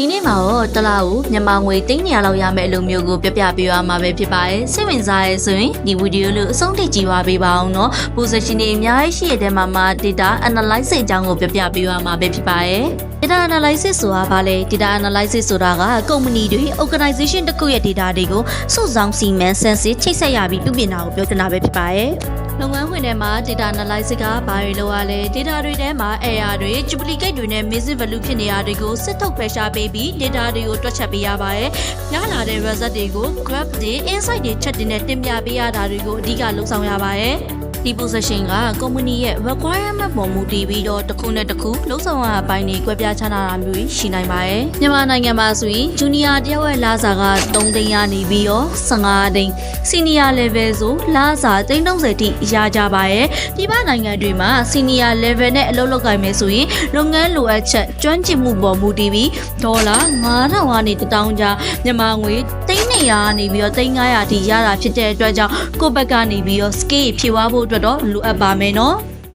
ဒီနေ့မှာတော့တစ်လားကိုမြန်မာငွေ300လောက်ရမယ့်အလုပ်မျိုးကိုပြပြပေးရမှာပဲဖြစ်ပါတယ်စိတ်ဝင်စားရဲဆိုရင်ဒီဗီဒီယိုလေးအဆုံးထိကြည့်ပါပေးပါအောင်နော် position တွေအများကြီးရှိတဲ့မှာမှာ data analysis အကြောင်းကိုပြပြပေးရမှာပဲဖြစ်ပါတယ် data analysis ဆိုတာဘာလဲ data analysis ဆိုတာကကုမ္ပဏီတွေ organization တစ်ခုရဲ့ data တွေကိုစုဆောင်းစီမံစမ်းစစ်ချိတ်ဆက်ရပြီးပြုပြင်တာကိုပြောချင်တာပဲဖြစ်ပါတယ် လုပ်ငန်းခွင်ထဲမှာ data analysis ကဘာတွေလုပ်ရလဲ data တွေထဲမှာ error တွေ duplicate တွေနဲ့ missing value ဖြစ်နေတာတွေကိုစစ်ထုတ်ဖယ်ရှားပေးပြီး data တွေကိုတွက်ချက်ပေးရပါတယ်။ရလာတဲ့ result တွေကို graph တွေ insight တွေချက်တွေနဲ့တင်ပြပေးရတာတွေကိုအဓိကလုပ်ဆောင်ရပါတယ်။ ဒီ position က company ရဲ့ requirement ပေါ်မူတည်ပြီးတော့တစ်ခုနဲ့တစ်ခုလုံးဆောင်ရအပိုင်းတွေကွဲပြားခြားနာတာမျိုးရှိနိုင်ပါတယ်။မြန်မာနိုင်ငံမှာဆိုရင် junior တယောက်ရဲ့လစာက3သိန်းရနေပြီးတော့15သိန်း senior level ဆိုလစာ330တိရကြပါရဲ့။ဒီပနိုင်ငံတွေမှာ senior level နဲ့အလုပ်လုပ်ကိုင်မယ်ဆိုရင်လုပ်ငန်းလိုအပ်ချက်ကျွမ်းကျင်မှုပေါ်မူတည်ပြီးဒေါ်လာ9000ကနေ1000ကျပ်မြန်မာငွေ 300ကနေပြီးတော့300ထိရတာဖြစ်တဲ့အတွက်ကြောင့်ကိုယ့်ဘက်ကနေပြီးတော့ scale ဖြည့်ဝဖို့အတွက်တော့လိုအပ်ပါမယ်နော်။